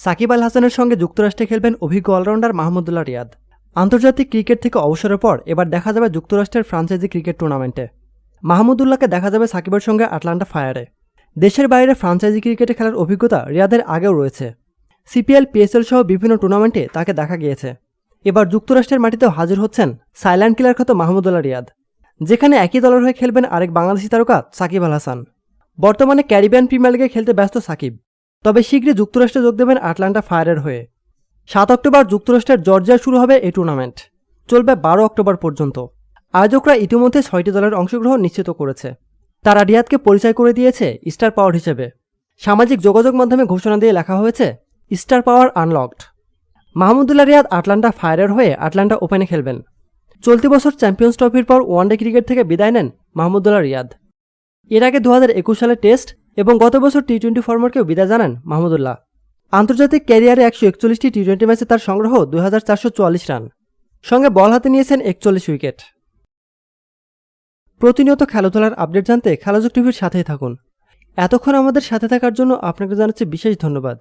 সাকিব আল হাসানের সঙ্গে যুক্তরাষ্ট্রে খেলবেন অভিজ্ঞ অলরাউন্ডার মাহমুদুল্লাহ রিয়াদ। আন্তর্জাতিক ক্রিকেট থেকে অবসরের পর এবার দেখা যাবে যুক্তরাষ্ট্রের ফ্রাঞ্চাইজি ক্রিকেট টুর্নামেন্টে। মাহমুদুল্লাহকে দেখা যাবে সাকিবের সঙ্গে আটলান্টা ফায়ারে। দেশের বাইরে ফ্রাঞ্চাইজি ক্রিকেটে খেলার অভিজ্ঞতা রিয়াদের আগেও রয়েছে। সিপিএল, পিএসএল সহ বিভিন্ন টুর্নামেন্টে তাকে দেখা গিয়েছে। এবার যুক্তরাষ্ট্রের মাটিতেও হাজির হচ্ছেন সাইল্যান্ড কিলার খ্যাত মাহমুদুল্লাহ রিয়াদ। যেখানে একই দলের হয়ে খেলবেন আরেক বাংলাদেশি তারকা সাকিব আল হাসান। বর্তমানে ক্যারিবিয়ান প্রিমিয়ার লিগে খেলতে ব্যস্ত সাকিব। তবে শীঘ্রই যুক্তরাষ্ট্রে যোগ দেবেন আটলান্টা ফায়ারের হয়ে। সাত অক্টোবর যুক্তরাষ্ট্রের জর্জিয়ায় শুরু হবে এই টুর্নামেন্ট। চলবে বারো অক্টোবর পর্যন্ত। আয়োজকরা ইতিমধ্যে ছয়টি দলের অংশগ্রহণ নিশ্চিত করেছে। তারা রিয়াদকে পরিচয় করে দিয়েছে স্টার পাওয়ার হিসেবে। সামাজিক যোগাযোগ মাধ্যমে ঘোষণা দিয়ে লেখা হয়েছে, star power unlocked. Mahmudullah Riyad Atlanta ফায়ারের হয়ে আটলান্টা ওপেনে খেলবেন। চলতি বছর চ্যাম্পিয়ন্স ট্রফির পর ওয়ানডে ক্রিকেট থেকে বিদায় নেন মাহমুদুল্লাহ রিয়াদ। এর আগে দু সালে টেস্ট এবং গত বছর টি টোয়েন্টি ফর্মেটকেও বিদায় জানান মাহমুদুল্লাহ। আন্তর্জাতিক ক্যারিয়ারে একশো একচল্লিশটি টি টোয়েন্টি ম্যাচে তার সংগ্রহ দু হাজার চারশো চুয়াল্লিশ রান। সঙ্গে বল হাতে নিয়েছেন একচল্লিশ উইকেট। প্রতিনিয়ত খেলাধুলার আপডেট জানতে খেলাযোগ টিভির সাথেই থাকুন। এতক্ষণ আমাদের সাথে থাকার জন্য আপনাকে জানাচ্ছি বিশেষ ধন্যবাদ।